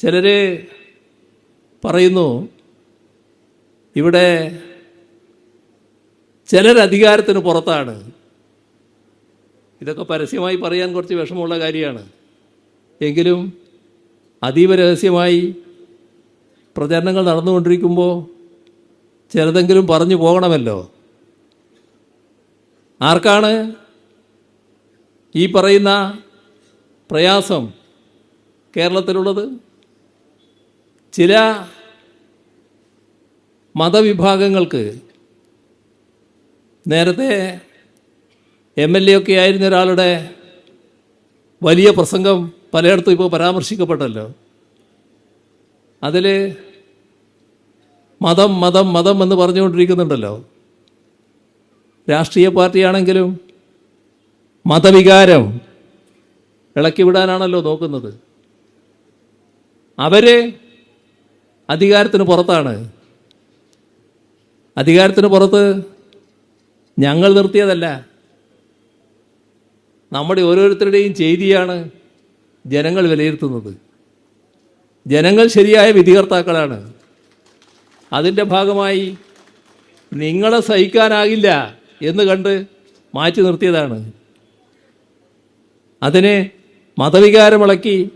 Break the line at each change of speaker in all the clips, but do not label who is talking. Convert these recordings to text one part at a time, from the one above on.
ചിലർ പറയുന്നു ഇവിടെ ചിലർ അധികാരത്തിന് പുറത്താണ്. ഇതൊക്കെ പരസ്യമായി പറയാൻ കുറച്ച് വിഷമമുള്ള കാര്യമാണ്. എങ്കിലും അതീവ രഹസ്യമായി പ്രചരണങ്ങൾ നടന്നുകൊണ്ടിരിക്കുമ്പോൾ ചിലതെങ്കിലും പറഞ്ഞു പോകണമല്ലോ. ആർക്കാണ് ഈ പറയുന്ന പ്രയാസം കേരളത്തിലുള്ളത്? ചില മതവിഭാഗങ്ങൾക്ക് നേരത്തെ എം എൽ എ ഒക്കെ ആയിരുന്ന ഒരാളുടെ വലിയ പ്രസംഗം പലയിടത്തും ഇപ്പോൾ പരാമർശിക്കപ്പെട്ടല്ലോ. അതിൽ മതം മതം മതം എന്ന് പറഞ്ഞുകൊണ്ടിരിക്കുന്നുണ്ടല്ലോ. രാഷ്ട്രീയ പാർട്ടിയാണെങ്കിലും മതവികാരം ഇളക്കിവിടാനാണല്ലോ നോക്കുന്നത്. അവർ അധികാരത്തിന് പുറത്താണ്. അധികാരത്തിന് പുറത്ത് ഞങ്ങൾ നിർത്തിയതല്ല. നമ്മുടെ ഓരോരുത്തരുടെയും ചെയ്തിയാണ് ജനങ്ങൾ വിലയിരുത്തുന്നത്. ജനങ്ങൾ ശരിയായ വിധികർത്താക്കളാണ്. അതിന്റെ ഭാഗമായി നിങ്ങളെ സഹിക്കാനാകില്ല എന്ന് കണ്ട് മാറ്റി നിർത്തിയതാണ്. അതിനെ മതവികാരമിളക്കി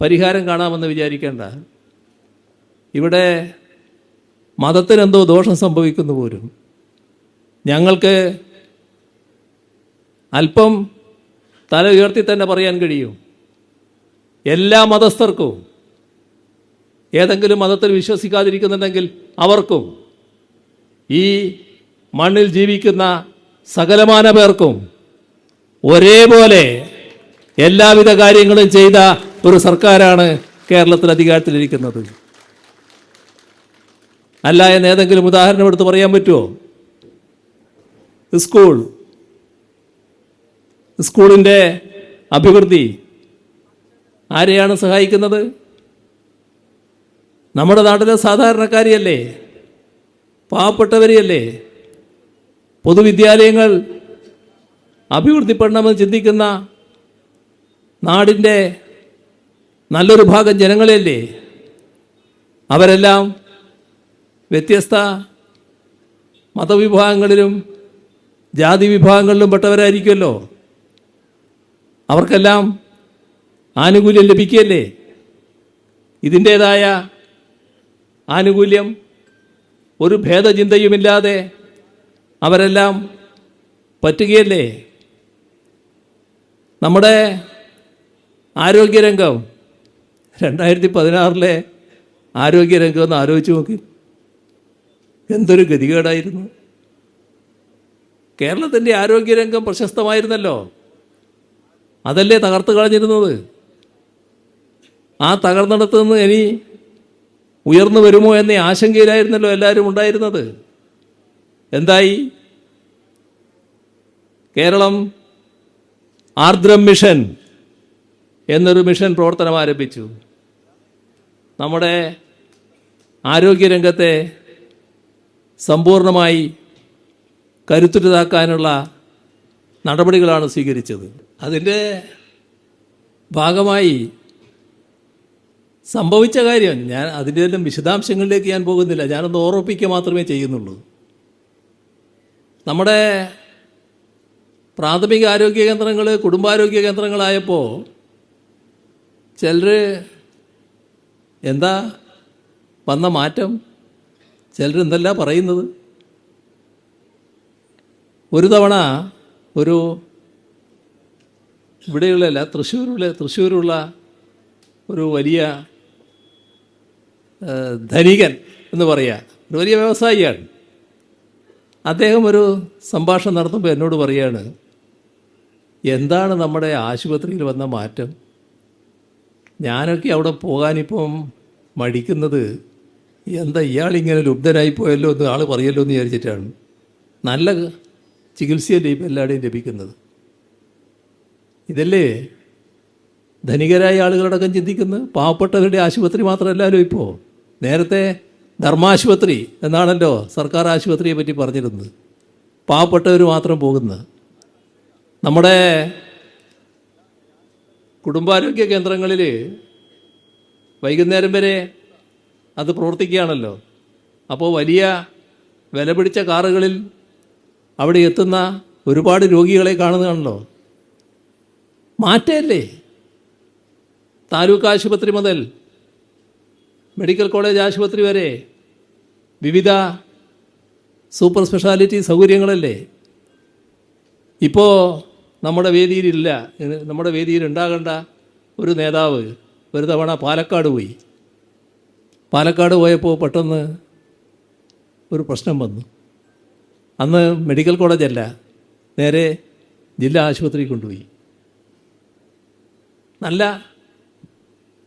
പരിഹാരം കാണാമെന്ന് വിചാരിക്കേണ്ട. ഇവിടെ മതത്തിനെന്തോ ദോഷം സംഭവിക്കുന്നു പോലും. ഞങ്ങൾക്ക് അല്പം തല ഉയർത്തി തന്നെ പറയാൻ കഴിയും. എല്ലാ മതസ്ഥർക്കും ഏതെങ്കിലും മതത്തിൽ വിശ്വസിക്കാതിരിക്കുന്നുണ്ടെങ്കിൽ അവർക്കും ഈ മണ്ണിൽ ജീവിക്കുന്ന സകലമാന പേർക്കും ഒരേപോലെ എല്ലാവിധ കാര്യങ്ങളും ചെയ്ത ഒരു സർക്കാരാണ് കേരളത്തിൽ അധികാരത്തിലിരിക്കുന്നത്. അല്ല എന്ന് ഏതെങ്കിലും ഉദാഹരണം എടുത്ത് പറയാൻ പറ്റുമോ സ്കൂൾ. സ്കൂളിന്റെ അഭിവൃദ്ധി ആരെയാണ് സഹായിക്കുന്നത്? നമ്മുടെ നാട്ടിലെ സാധാരണക്കാരിയല്ലേ? പാവപ്പെട്ടവരെയല്ലേ? പൊതുവിദ്യാലയങ്ങൾ അഭിവൃദ്ധിപ്പെടണമെന്ന് ചിന്തിക്കുന്ന നാടിന്റെ നല്ലൊരു ഭാഗം ജനങ്ങളെയല്ലേ? അവരെല്ലാം വ്യത്യസ്ത മതവിഭാഗങ്ങളിലും ജാതി വിഭാഗങ്ങളിലും പെട്ടവരായിരിക്കുമല്ലോ. അവർക്കെല്ലാം ആനുകൂല്യം ലഭിക്കുകയല്ലേ? ഇതിന്റേതായ ആനുകൂല്യം ഒരു ഭേദചിന്തയുമില്ലാതെ അവരെല്ലാം പറ്റുകയല്ലേ? നമ്മുടെ ആരോഗ്യരംഗം രണ്ടായിരത്തി പതിനാറിലെ ആരോഗ്യരംഗം ഒന്ന് ആലോചിച്ച് നോക്കി. എന്തൊരു ഗതികേടായിരുന്നു? കേരളത്തിന്റെ ആരോഗ്യരംഗം പ്രശസ്തമായിരുന്നല്ലോ. അതല്ലേ തകർത്ത് കളഞ്ഞിരുന്നത്? ആ തകർന്നിടത്ത് നിന്ന് ഇനി ഉയർന്നു വരുമോ എന്ന ആശങ്കയിലായിരുന്നല്ലോ എല്ലാവരും ഉണ്ടായിരുന്നത്. എന്തായി? കേരളം ആർദ്രം മിഷൻ എന്നൊരു മിഷൻ പ്രവർത്തനം ആരംഭിച്ചു. നമ്മുടെ ആരോഗ്യരംഗത്തെ സമ്പൂർണമായി കരുത്തുറ്റതാക്കാനുള്ള നടപടികളാണ് സ്വീകരിച്ചത്. അതിന്റെ ഭാഗമായി സംഭവിച്ച കാര്യം ഞാൻ അതിന്റെ എല്ലാം വിശദാംശങ്ങളിലേക്ക് ഞാൻ പോകുന്നില്ല. ഞാനൊന്ന് ഓർമ്മിപ്പിക്കുക മാത്രമേ ചെയ്യുന്നുള്ളൂ. നമ്മുടെ പ്രാഥമിക ആരോഗ്യ കേന്ദ്രങ്ങൾ കുടുംബാരോഗ്യ കേന്ദ്രങ്ങളായപ്പോൾ ചിലർ എന്താ വന്ന മാറ്റം? ചിലർ എന്തല്ല പറയുന്നത്? ഒരു തവണ ഒരു ഇവിടെയുള്ളല്ല തൃശ്ശൂരുള്ള തൃശ്ശൂരുള്ള ഒരു വലിയ ധനികൻ എന്ന് പറയുക ഒരു വലിയ വ്യവസായിയാണ്. അദ്ദേഹം ഒരു സംഭാഷണം നടത്തുമ്പോൾ എന്നോട് പറയാണ് എന്താണ് നമ്മുടെ ആശുപത്രിയിൽ വന്ന മാറ്റം? ഞാനൊക്കെ അവിടെ പോകാനിപ്പം മടിക്കുന്നത് എന്താ ഇയാളിങ്ങനെ ലുബ്ധനായി പോയല്ലോ എന്ന് ആൾ പറയല്ലോ എന്ന് വിചാരിച്ചിട്ടാണ്. നല്ല ചികിത്സയല്ലേ ഇപ്പം എല്ലാവരുടെയും ലഭിക്കുന്നത്. ഇതല്ലേ? ധനികരായ ആളുകളടക്കം ചിന്തിക്കുന്നത് പാവപ്പെട്ടവരുടെ ആശുപത്രി മാത്രമല്ലല്ലോ ഇപ്പോൾ നേരത്തെ ധർമാശുപത്രി എന്നാണല്ലോ സർക്കാർ ആശുപത്രിയെ പറ്റി പറഞ്ഞിരുന്നത്. പാവപ്പെട്ടവർ മാത്രം പോകുന്നത്. നമ്മുടെ കുടുംബാരോഗ്യ കേന്ദ്രങ്ങളിൽ വൈകുന്നേരം വരെ അത് പ്രവർത്തിക്കുകയാണല്ലോ. അപ്പോൾ വലിയ വില പിടിച്ച കാറുകളിൽ അവിടെ എത്തുന്ന ഒരുപാട് രോഗികളെ കാണുന്നതാണല്ലോ. മാറ്റമല്ലേ താലൂക്ക് ആശുപത്രി മുതൽ മെഡിക്കൽ കോളേജ് ആശുപത്രി വരെ വിവിധ സൂപ്പർ സ്പെഷ്യാലിറ്റി സൗകര്യങ്ങളല്ലേ? ഇപ്പോൾ നമ്മുടെ വേദിയിലില്ല. നമ്മുടെ വേദിയിൽ ഉണ്ടാകേണ്ട ഒരു നേതാവ് ഒരു തവണ പാലക്കാട് പോയി. പാലക്കാട് പോയപ്പോൾ പെട്ടെന്ന് ഒരു പ്രശ്നം വന്നു. അന്ന് മെഡിക്കൽ കോളേജല്ല നേരെ ജില്ലാ ആശുപത്രിയിൽ കൊണ്ടുപോയി. നല്ല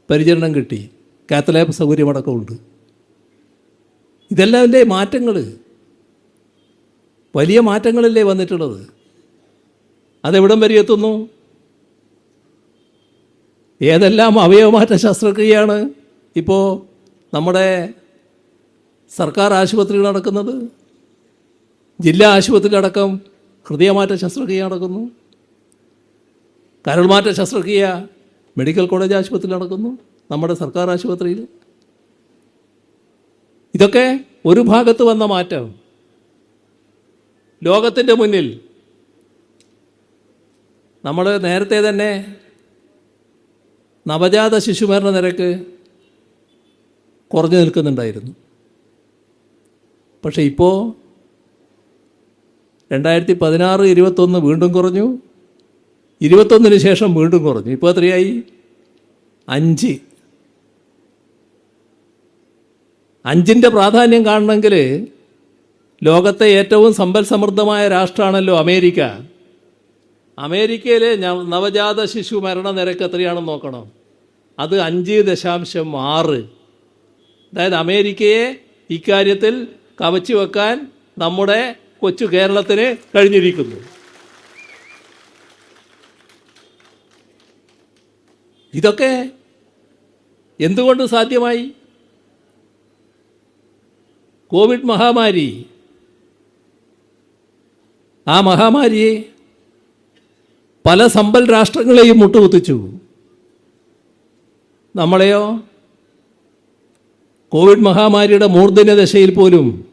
പരിചരണം കിട്ടി. കാത്തലാബ് സൗകര്യമടക്കമുണ്ട് ഇതെല്ലാം അല്ലേ മാറ്റങ്ങൾ വലിയ മാറ്റങ്ങളല്ലേ വന്നിട്ടുള്ളത്? അതെവിടം വരെ എത്തുന്നു? ഏതെല്ലാം അവയവമാറ്റ ശസ്ത്രക്രിയയാണ് ഇപ്പോൾ നമ്മുടെ സർക്കാർ ആശുപത്രികൾ നടക്കുന്നത് ജില്ലാ ആശുപത്രിയിലടക്കം ഹൃദയമാറ്റ ശസ്ത്രക്രിയ നടക്കുന്നു. കരൾമാറ്റ ശസ്ത്രക്രിയ മെഡിക്കൽ കോളേജ് ആശുപത്രിയിൽ നടക്കുന്നു നമ്മുടെ സർക്കാർ ആശുപത്രിയിൽ. ഇതൊക്കെ ഒരു ഭാഗത്ത് വന്ന മാറ്റം. ലോകത്തിന്റെ മുന്നിൽ നമ്മൾ നേരത്തെ തന്നെ നവജാത ശിശുമരണ നിരക്ക് കുറഞ്ഞു നിൽക്കുന്നുണ്ടായിരുന്നു. പക്ഷേ ഇപ്പോൾ രണ്ടായിരത്തി പതിനാറ് ഇരുപത്തൊന്ന് വീണ്ടും കുറഞ്ഞു. ഇരുപത്തൊന്നിന് ശേഷം വീണ്ടും കുറഞ്ഞു. ഇപ്പോൾ എത്രയായി? അഞ്ച്. അഞ്ചിന്റെ പ്രാധാന്യം കാണണമെങ്കിൽ ലോകത്തെ ഏറ്റവും സമ്പൽ സമൃദ്ധമായ രാഷ്ട്രമാണല്ലോ അമേരിക്ക. അമേരിക്കയിലെ നവജാത ശിശു മരണ നിരക്ക് എത്രയാണെന്ന് നോക്കണം. അത് അഞ്ച് ദശാംശം ആറ്. അതായത് അമേരിക്കയെ ഇക്കാര്യത്തിൽ കവച്ചു വെക്കാൻ നമ്മുടെ കൊച്ചു കേരളത്തിന് കഴിഞ്ഞിരിക്കുന്നു. ഇതൊക്കെ എന്തുകൊണ്ട് സാധ്യമായി? കോവിഡ് മഹാമാരി. ആ മഹാമാരിയെ പല സമ്പൽ രാഷ്ട്രങ്ങളെയും മുട്ടുകുത്തിച്ചു. നമ്മളെയോ കോവിഡ് മഹാമാരിയുടെ മൂർധന്യ ദശയിൽ പോലും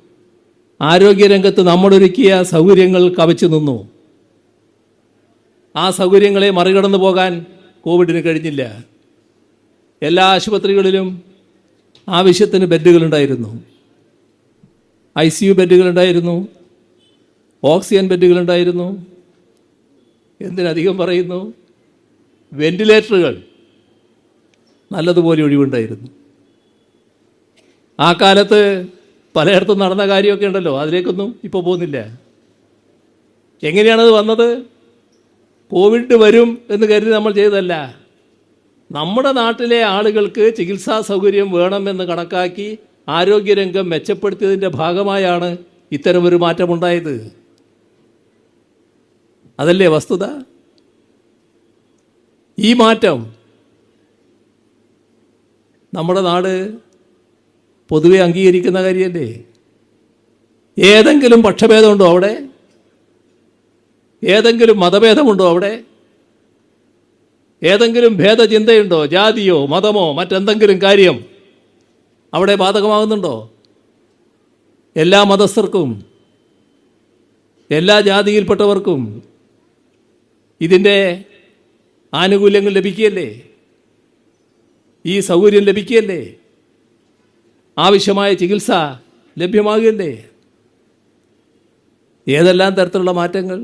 ആരോഗ്യരംഗത്ത് നമ്മളൊരുക്കിയ സൗകര്യങ്ങൾ കവച്ചു നിന്നു. ആ സൗകര്യങ്ങളെ മറികടന്നു പോകാൻ കോവിഡിന് കഴിഞ്ഞില്ല. എല്ലാ ആശുപത്രികളിലും ആവശ്യത്തിന് ബെഡുകളുണ്ടായിരുന്നു. ഐ സി യു ബെഡുകളുണ്ടായിരുന്നു. ഓക്സിജൻ ബെഡുകളുണ്ടായിരുന്നു. എന്തിനധികം പറയുന്നു? വെന്റിലേറ്ററുകൾ നല്ലതുപോലെ ഒഴിവുണ്ടായിരുന്നു. ആ കാലത്ത് പലയിടത്തും നടന്ന കാര്യമൊക്കെ ഉണ്ടല്ലോ. അതിലേക്കൊന്നും ഇപ്പോൾ പോകുന്നില്ല. എങ്ങനെയാണത് വന്നത്? കോവിഡ് വരും എന്ന് കരുതി നമ്മൾ ചെയ്തല്ല നമ്മുടെ നാട്ടിലെ ആളുകൾക്ക് ചികിത്സാ സൗകര്യം വേണമെന്ന് കണക്കാക്കി ആരോഗ്യരംഗം മെച്ചപ്പെടുത്തിയതിന്റെ ഭാഗമായാണ് ഇത്തരമൊരു മാറ്റമുണ്ടായത്. അതല്ലേ വസ്തുത? ഈ മാറ്റം നമ്മുടെ നാട് പൊതുവെ അംഗീകരിക്കുന്ന കാര്യമല്ലേ? ഏതെങ്കിലും പക്ഷഭേദമുണ്ടോ അവിടെ? ഏതെങ്കിലും മതഭേദമുണ്ടോ അവിടെ? ഏതെങ്കിലും ഭേദചിന്തയുണ്ടോ? ജാതിയോ മതമോ മറ്റെന്തെങ്കിലും കാര്യം അവിടെ ബാധകമാകുന്നുണ്ടോ? എല്ലാ മതസ്ഥർക്കും എല്ലാ ജാതിയിൽപ്പെട്ടവർക്കും ഇതിന്റെ ആനുകൂല്യങ്ങൾ ലഭിക്കുകയല്ലേ? ഈ സൗകര്യം ലഭിക്കുകയല്ലേ? ആവശ്യമായ ചികിത്സ ലഭ്യമാകില്ലേ ഏതെല്ലാം തരത്തിലുള്ള മാറ്റങ്ങൾ?